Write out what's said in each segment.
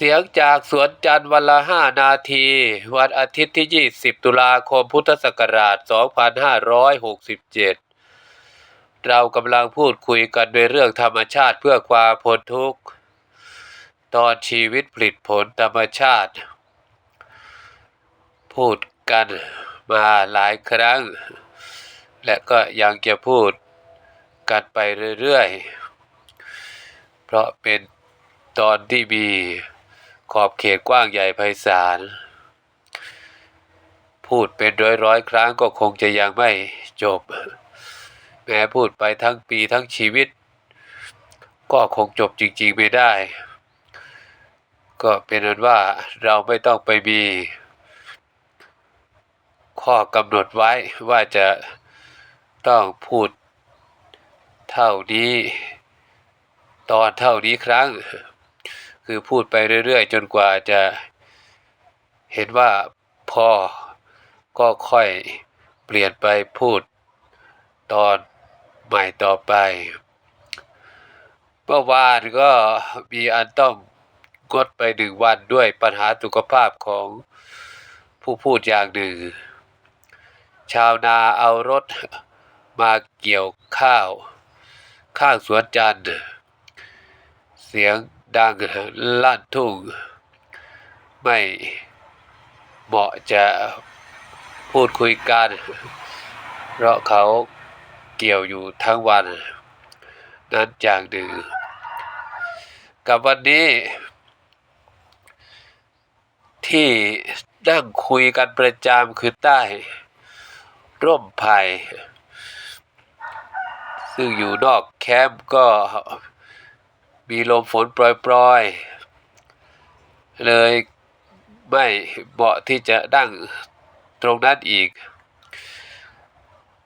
เสียงจากสวนจันทร์วันละห้านาที วันอาทิตย์ที่ 20 ตุลาคมพุทธศักราช 2567 เรากำลังพูดคุยกันในเรื่องธรรมชาติเพื่อความพ้นทุกข์ ตอนชีวิตผลิตผลธรรมชาติ พูดกันมาหลายครั้ง และก็ยังจะพูดกันไปเรื่อยๆ เพราะเป็นตอนที่มี ขอบเขตกว้างใหญ่ไพศาล พูดเป็นร้อยร้อยๆครั้งก็คงจะยังไม่จบ แม้พูดไปทั้งปีทั้งชีวิต ก็คงจบจริงๆไม่ได้ ก็เป็นนั้นว่าเราไม่ต้องไปมี ข้อกำหนดไว้ว่าจะต้องพูดเท่านี้ ตอนเท่านี้ครั้ง คือพูดไปเรื่อยๆ จนกว่าจะเห็นว่าพอก็ค่อยเปลี่ยนไปพูดตอนใหม่ต่อไป เมื่อวานก็มีอันต้องงดไปหนึ่งวันด้วยปัญหาสุขภาพของผู้พูดอย่างหนึ่ง ชาวนาเอารถมาเกี่ยวข้าว ข้างสวนจันทร์เสียง ดังลั่นทุ่ง ไม่เหมาะจะพูดคุยกัน เพราะเขาเกี่ยวอยู่ทั้งวัน นั้นอย่างหนึ่ง กับวันนี้ ที่นั่งคุยกันประจำคือใต้ ร่มไผ่ซึ่งอยู่นอกแคมป์ก็ มีลมฝนปล่อยๆ เลยไม่เหมาะที่จะนั่งตรงนั้นอีก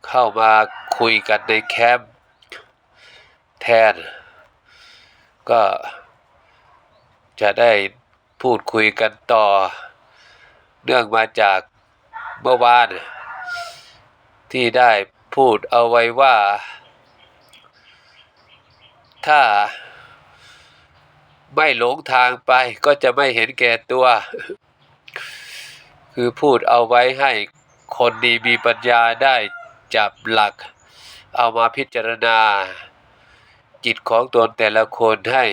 เข้ามาคุยกันในแคมป์แทน ก็จะได้พูดคุยกันต่อ เนื่องมาจากเมื่อวาน ที่ได้พูดเอาไว้ว่า ถ้า ไม่หลงทางไปก็จะไม่เห็นแก่ตัว คือพูดเอาไว้ให้คนดีมีปัญญาได้จับหลัก เอามาพิจารณา จิตของตนแต่ละคนให้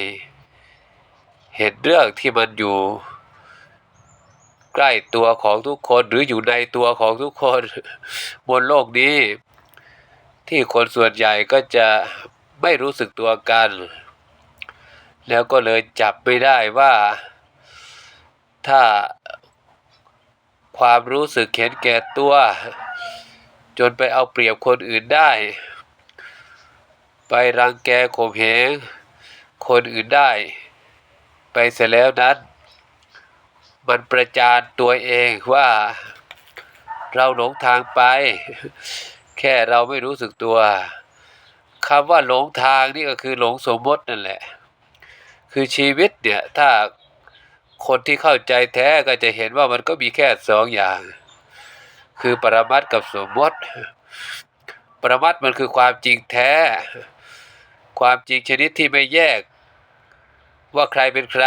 เห็นเรื่องที่มันอยู่ ใกล้ตัวของทุกคนหรืออยู่ในตัวของทุกคนบนโลกนี้ ที่คนส่วนใหญ่ก็จะไม่รู้สึกตัวกัน แล้วก็เลยจับไม่ได้ว่า ถ้าความรู้สึกเห็นแก่ตัว จนไปเอาเปรียบคนอื่นได้ ไปรังแกข่มเหงคนอื่นได้ ไปเสร็จแล้วนั้น มันประจานตัวเองว่าเราหลงทางไป แค่เราไม่รู้สึกตัวคำว่าหลงทางนี่ก็คือหลงสมมตินั่นแหละ คือชีวิตเนี่ยถ้าคนที่เข้าใจแท้ก็จะเห็นว่ามันก็มีแค่สองอย่าง คือปรมัตกับสมมติ ปรมัตมันคือความจริงแท้ ความจริงชนิดที่ไม่แยก ว่าใครเป็นใคร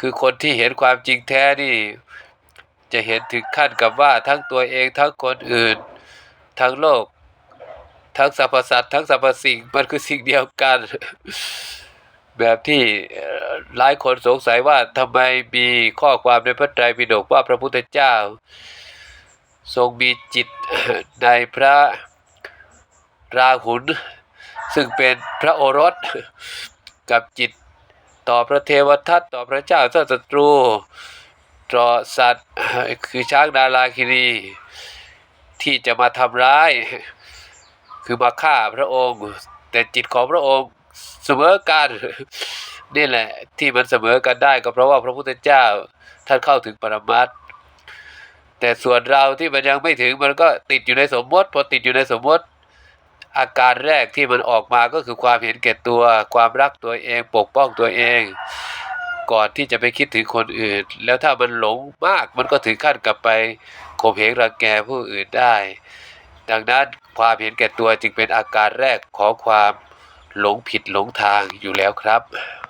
คือคนที่เห็นความจริงแท้นี่ จะเห็นถึงขั้นกับว่าทั้งตัวเองทั้งคนอื่น ทั้งโลก ทั้งสรรพสัตว์ทั้งสรรพสิ่งมันคือสิ่งเดียวกัน แบบที่หลายคนสงสัยว่าทำไมมีข้อความในพระไตรปิฎกว่าพระพุทธเจ้า ทรงมีจิตในพระราหุลซึ่งเป็นพระโอรสกับจิตต่อพระเทวทัตต่อพระเจ้าเจ้าศัตรูต่อสัตว์คือช้างนาราคิรีที่จะมาทำร้าย คือมาฆ่าพระองค์ แต่จิตของพระองค์ เสมอกันนี่แหละ ที่มันเสมอกันได้ก็เพราะว่าพระพุทธเจ้าท่านเข้าถึงปรมัตถ์แต่ส่วนเราที่มันยังไม่ถึงมันก็ติดอยู่ในสมมติพอติดอยู่ในสมมติ อาการแรกที่มันออกมาก็คือความเห็นแก่ตัว ความรักตัวเองปกป้องตัวเอง ก่อนที่จะไปคิดถึงคนอื่น แล้วถ้ามันหลงมากมันก็ถึงขั้นกลับไปข่มเหงรังแกผู้อื่นได้ ดังนั้นความเห็นแก่ตัวจึงเป็นอาการแรกของความ หลงผิดหลงทางอยู่แล้วครับ